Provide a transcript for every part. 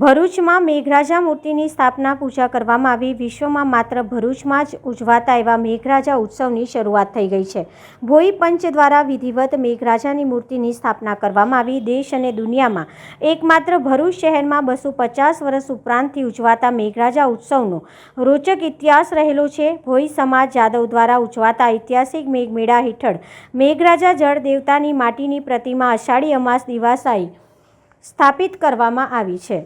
ભરૂચમાં મેઘરાજા મૂર્તિની સ્થાપના પૂજા કરવામાં આવી. વિશ્વમાં માત્ર ભરૂચમાં જ ઉજવાતા એવા મેઘરાજા ઉત્સવની શરૂઆત થઈ ગઈ છે. ભોઈ પંચ દ્વારા વિધિવત મેઘરાજાની મૂર્તિની સ્થાપના કરવામાં આવી. દેશ અને દુનિયામાં એકમાત્ર ભરૂચ શહેરમાં બસો પચાસ વર્ષ ઉપરાંતથી ઉજવાતા મેઘરાજા ઉત્સવનો રોચક ઇતિહાસ રહેલો છે. ભોઈ સમાજ જાદવ દ્વારા ઉજવાતા ઐતિહાસિક મેઘમેળા હેઠળ મેઘરાજા જળ દેવતાની માટીની પ્રતિમા અષાઢી અમાસ દિવાસાઈ સ્થાપિત કરવામાં આવી છે.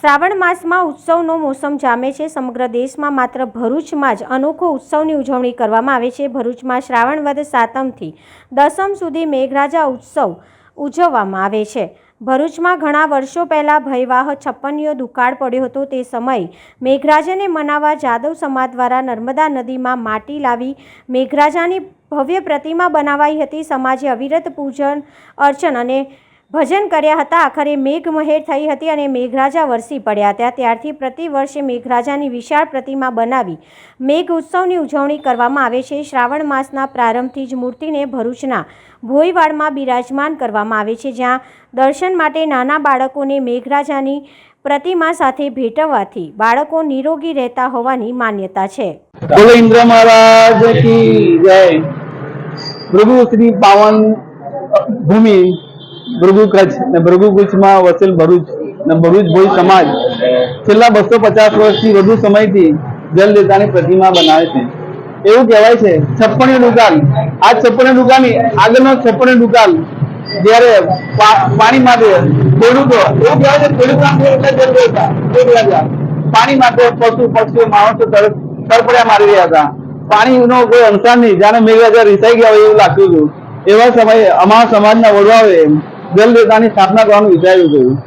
શ્રાવણ માસમાં ઉત્સવનો મોસમ જામે છે. સમગ્ર દેશમાં માત્ર ભરૂચમાં જ અનોખો ઉત્સવની ઉજવણી કરવામાં આવે છે. ભરૂચમાં શ્રાવણ વદ સાતમથી દસમ સુધી મેઘરાજા ઉત્સવ ઉજવવામાં આવે છે. ભરૂચમાં ઘણા વર્ષો પહેલાં ભયવાહ છપ્પનિયો દુકાળ પડ્યો હતો. તે સમયે મેઘરાજાને મનાવવા જાદવ સમાજ દ્વારા નર્મદા નદીમાં માટી લાવી મેઘરાજાની ભવ્ય પ્રતિમા બનાવાઈ હતી. સમાજે અવિરત પૂજન અર્ચન અને ભજન કર્યા હતા. આખરે મેઘમહેર થઈ હતી અને મેઘરાજા વરસી પડ્યા હતા. ત્યારથી પ્રતિ વર્ષે મેઘરાજાની વિશાળ પ્રતિમા બનાવી મેઘ ઉત્સવની ઉજવણી કરવામાં આવે છે. શ્રાવણ માસના પ્રારંભથી જ મૂર્તિને ભરૂચના ભોયવાડમાં બિરાજમાન કરવામાં આવે છે, જ્યાં દર્શન માટે નાના બાળકોને મેઘરાજાની પ્રતિમા સાથે ભેટવવાથી બાળકો નિરોગી રહેતા હોવાની માન્યતા છે. ભૃગુ શ્રી પાવન ભૂમિ ભૃગુ કચ્છ ને ભૃગુ કચ્છમાં વસેલ ભરૂચ ને ભરૂચ ભોઈ સમાજ. છેલ્લા બસો પચાસ વર્ષથી વધુ સમયથી જલ દેવતાની પ્રતિમા બનાવે છે. એવું કહેવાય છે છપ્પણી દુકાન આ છપ્પણી દુકાનની આગળનો છપ્પણી દુકાન જ્યારે પાણી માટે ખેડૂતો, એવું કહેવાય છે, ખેડૂતો એટલે જલ દેવતા પાણી માટે પશુ, પક્ષીઓ, માણસો તડપડ્યા મારી રહ્યા હતા. પાણીનો કોઈ અંસાર નહીં. જાણે મેઘરાજા રિસાઈ ગયા હોય એવું લાગતું હતું. એવા સમયે અમારા સમાજના વડવાઓએ જલ દેવતાની સ્થાપના કરવાનું વિચાર્યું હતું.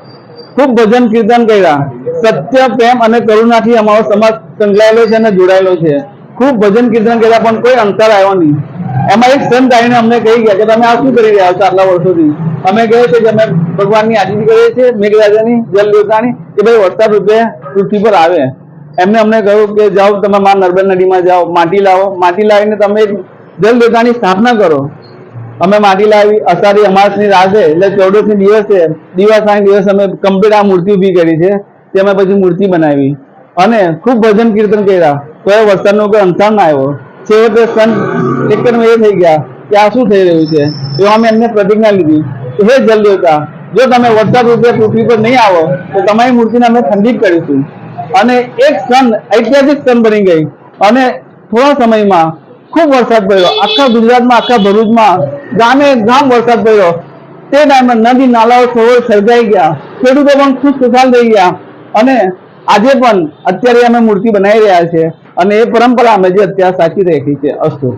ખૂબ ભજન કીર્તન કર્યા. સત્ય, પ્રેમ અને કરુણાથી અમારો સમાજ સંકળાયેલો છે અને જોડાયેલો છે. ખૂબ ભજન કીર્તન કર્યા પણ કોઈ અંતર આવ્યો નહીં. એમાં એક સંત આવીને અમને કહી ગયા કે તમે આ શું કરી રહ્યા છો આટલા વર્ષોથી? અમે કહ્યું છે કે અમે ભગવાનની આજીજી કરીએ છીએ, મેઘરાજાની જલ દેવતાની કે ભાઈ વરસાદ રૂપે પૃથ્વી પર આવે. એમને અમને કહ્યું કે જાઓ, તમે મા નર્મદ નદીમાં જાઓ, માટી લાવો. માટી લાવીને તમે જલ દેવતાની સ્થાપના કરો. અમે માટી લાવી, અષાઢી અમાસની રાતે એટલે ચૌદસની દિવસે દિવસના દિવસ અમે કમ્પ્લીટ આ મૂર્તિ ઊભી કરી છે, તે અમે પછી મૂર્તિ બનાવી. અને ખૂબ ભજન કીર્તન કર્યા. તો એ વરસાદનો કોઈ અંતર ના આવ્યો. છેવટે સંત એકરમાં એ થઈ ગયા કે આ શું થઈ રહ્યું છે? તો અમે એમને પ્રતિજ્ઞા લીધી કે હે જલ દેવતા જો તમે વરસાદ રૂપે પૃથ્વી પર નહીં આવો, તો તમારી મૂર્તિને અમે ખંડિત કરીશું. અને એક સન ઐતિહાસિક સન બની ગઈ. અને થોડા સમયમાં ખૂબ વરસાદ પડ્યો. આખા ગુજરાતમાં આખા ભરૂચમાં ગામે ગામ વરસાદ પડ્યો. તે ટાઈમે નદી નાલાઓ સરોવર સર્જાઈ ગયા. ખેડૂતો પણ ખુશ ખુશાલ થઈ ગયા. અને આજે પણ અત્યારે અમે મૂર્તિ બનાવી રહ્યા છે અને એ પરંપરા અમે જે અત્યારે સાચી રાખી છે અસ્તુ.